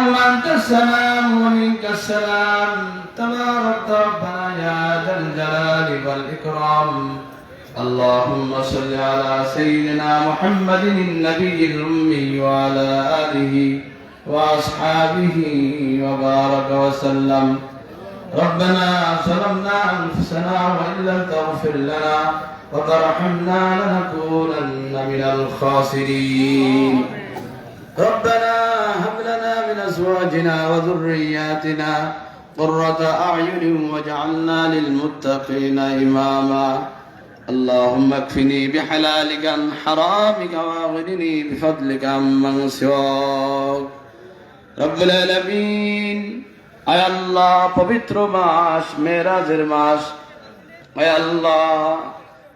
اللهم أنت السلام ومنك السلام. تبارك ربنا يا ذا الجلال والإكرام. اللهم صل على سيدنا محمد النبي الأمي وعلى آله وأصحابه وبارك وسلم. ربنا ظلمنا أنفسنا وإن لم تغفر لنا وترحمنا لنكونن من الخاسرين. ربنا أزواجنا وذرياتنا قرة أعين واجعلنا للمتقين إماما اللهم اكفني بحلالك عن حرامك واغنني بفضلك عمن سواك রব্বুল আলামিন আয় আল্লাহ পবিত্র মাস মেরাজের মাস আয় আল্লাহ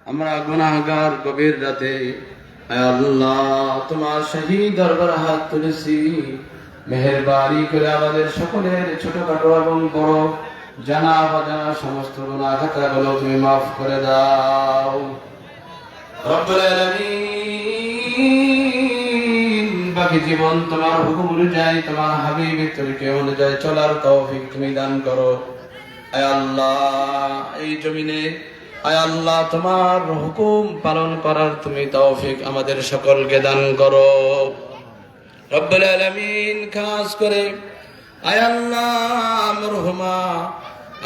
আমরা গুনাহগার গভীর রাতে আয় আল্লাহ তোমার শহীদ দরবার হাত তুলেছি মেহেরবানি করে আমাদের সকলের ছোটখাটো এবং বড় জানা অজানা সমস্ত গুনাহ খাতাগুলো তুমি মাফ করে দাও। বাকি জীবন তোমার হুকুম অনুযায়ী, তোমার হাবিবের তরিকে অনুযায়ী চলার তৌফিক তুমি দান করো। আয় আল্লাহ, এই জমিনে আয় আল্লাহ, তোমার হুকুম পালন করার তুমি তৌফিক আমাদের সকলকে দান করো। রব্বুল আলামিন খাস করে, আয় আল্লাহ মরহুমা,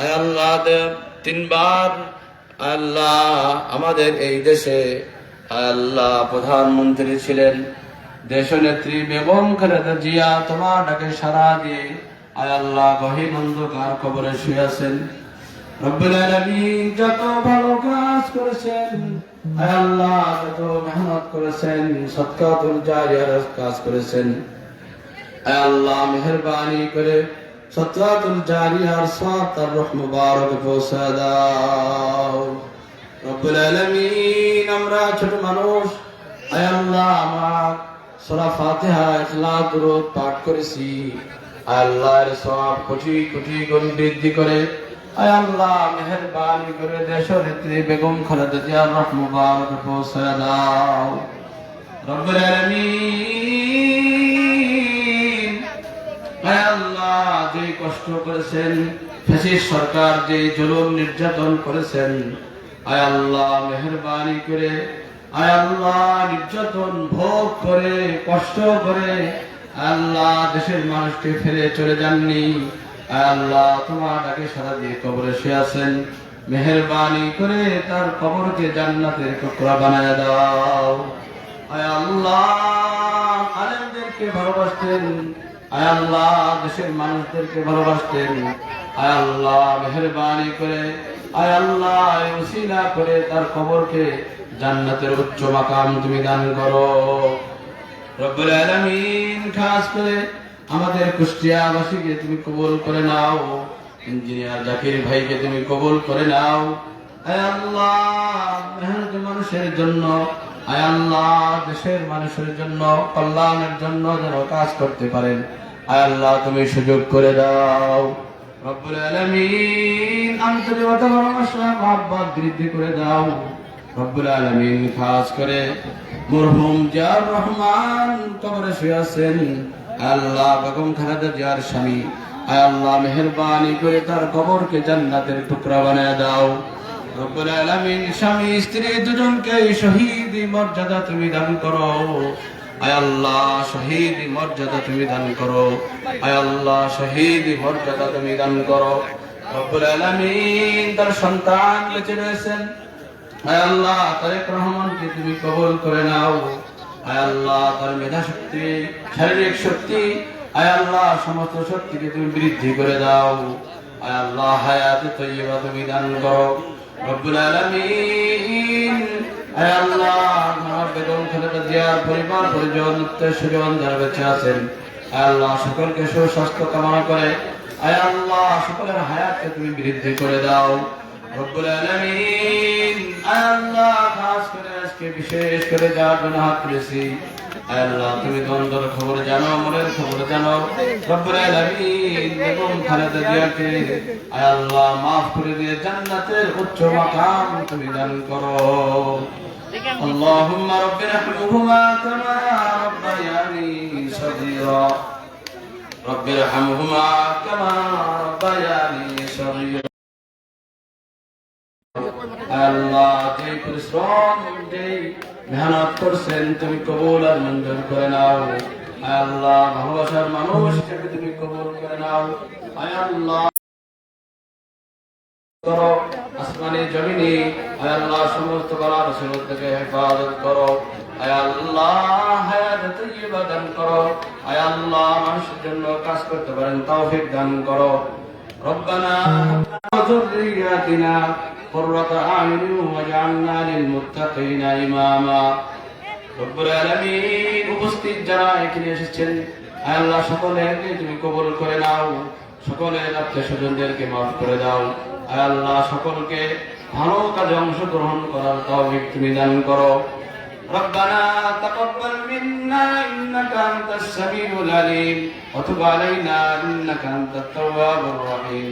আয় আল্লাহ দে- তিনবার আল্লাহ আমাদের এই দেশে আল্লাহ প্রধানমন্ত্রী ছিলেন, দেশনেত্রী বেগম খালেদা জিয়া তোমার ডাকে সারা দিয়ে, আয় আল্লাহ গহীন অন্ধকার কবরে শুয়ে আছেন। রব্বুল আলামিন যত ভালো কাজ করেছেন আল্লাহ যত মেহনত করেছেন সৎকাতুল জারিয়ার কাজ করেছেন। আয় আল্লাহ মেহরবানি করে সৎকাতুল জারিয়ার সওয়াব তার রহ মুবারক পৌঁছে দাও। রব্বুল আলামিন, আমরা ছোট মানুষ, আয় আল্লাহ আমার সূরা ফাতিহা, ইখলাস, দুরূদ পাঠ করেছি। আল্লাহর সওয়াব কোটি কোটি গুণ বৃদ্ধি করে আল্লাহ করে দেশ বেগম যে কষ্ট করেছেন সরকার যে জুলুম নির্যাতন করেছেন, আয় আল্লাহ, মেহরবানি করে, আয় আল্লাহ, নির্যাতন ভোগ করে, কষ্ট করে, আল্লাহ, দেশের মানুষকে ফেলে চলে যাননি। আল্লাহ তোমার ডাকে সারা দিয়ে কবরে সে আছেন। মেহরবানি করে তার কবরকে জান্নাতের টুকরা বানায় দাও। আয় আল্লাহ, আলেমদেরকে ভালোবাসতেন। আয় আল্লাহ, দেশের মানুষদেরকে ভালোবাসতেন। আয় আল্লাহ, মেহরবানি করে, আয় আল্লাহ উসিলা করে তার কবরকে জান্নাতের উচ্চ মাকাম তুমি দান করো। রব্বুল আলামিন খাস করে আমাদের কুষ্টিয়াবাসীকে তুমি কবুল করে নাও। ইঞ্জিনিয়ার জাকির ভাইকে তুমি কবুল করে নাও। মানুষের জন্য। আয় আল্লাহ, দেশের মানুষের জন্য, কল্যাণের জন্য যেন কাজ করতে পারেন। আয় আল্লাহ, তুমি সুযোগ করে দাও। রব্বুল আলামিন আন্তরিকতা ভালোবাসা, মহব্বত বৃদ্ধি করে দাও। রব্বুল আলামিন খাস করে। মরহুম জার রহমান কবরে শুয়ে আছেন। আল্লাহ বেগম খালেদা জিয়ার স্বামী। আল্লাহ, মেহরবানি করে তার কবরকে জান্নাতের টুকরা বানায় দাও। রব্বুল আলামিন স্বামী, স্ত্রী দুজনকে শহীদ মর্যাদা তুমি দান করো। আয় আল্লাহ, শহীদ মর্যাদা তুমি দান করো। আয় আল্লাহ, শহীদ মর্যাদা তুমি দান করো। রব্বুল আলামিন তার সন্তান বেঁচে রয়েছেন। আয় আল্লাহ, তারেক রহমানকে তুমি কবল করে নাও। শারীরিক শক্তি, আয় আল্লাহ, সমস্ত শক্তিকে তুমি বৃদ্ধি করে দাও। আয় আল্লাহ, হায়াত পরিবার পরিজন যারা বেঁচে আছেন। আল্লাহ, সকলকে সুস্বাস্থ্য কামনা করে। আয় আল্লাহ, সকলের হায়াতকে তুমি বৃদ্ধি করে দাও। রব্বুল আলামিন আয় আল্লাহ খাস করে আজকে বিশেষ করে যার জন্য হাত তুলেছি আয় আল্লাহ তুমি দ্বন্দ্বের খবর জানো মনের খবর জানো রব্বুল আলামিন বেগম খালেদা জিয়াকে আয় আল্লাহ মাফ করে দিয়ে জান্নাতের উচ্চ মাকাম তুমি দান করো اللهم رب ارحمهما كما ربياني صغيرا رب ارحمهما كما ربياني صغيرا আল্লাহ যে পরিশ্রম যে মেহনত করছেন তুমি কবুল আর মঞ্জুর করে নাও আয় আল্লাহ ভালোবাসার মানুষ হিসেবে তুমি কবুল করে নাও আয় আল্লাহ করো আসমানে জমিনে আয় আল্লাহ সমস্ত বালা রসুল থেকে হেফাজত করো আয় আল্লাহ হায়াত তৈবা দান করো আয় আল্লাহ মানুষের জন্য কাজ করতে পারেন তৌফিক দান করো ربنا وذرياتنا قرة أعين واجعلنا للمتقين إماما রব্বুল আলামিন উপস্থিত যারা এখানে এসেছেন আয় আল্লাহ সকলেরকে তুমি কবুল করে নাও সকলের আত্মীয় স্বজনদেরকে মাফ করে দাও আয় আল্লাহ সকলকে ভালো কাজে অংশগ্রহণ করার তৌফিক তুমি দান করো ربنا تقبل منا انك انت السميع العليم وتب علينا انك انت التواب الرحيم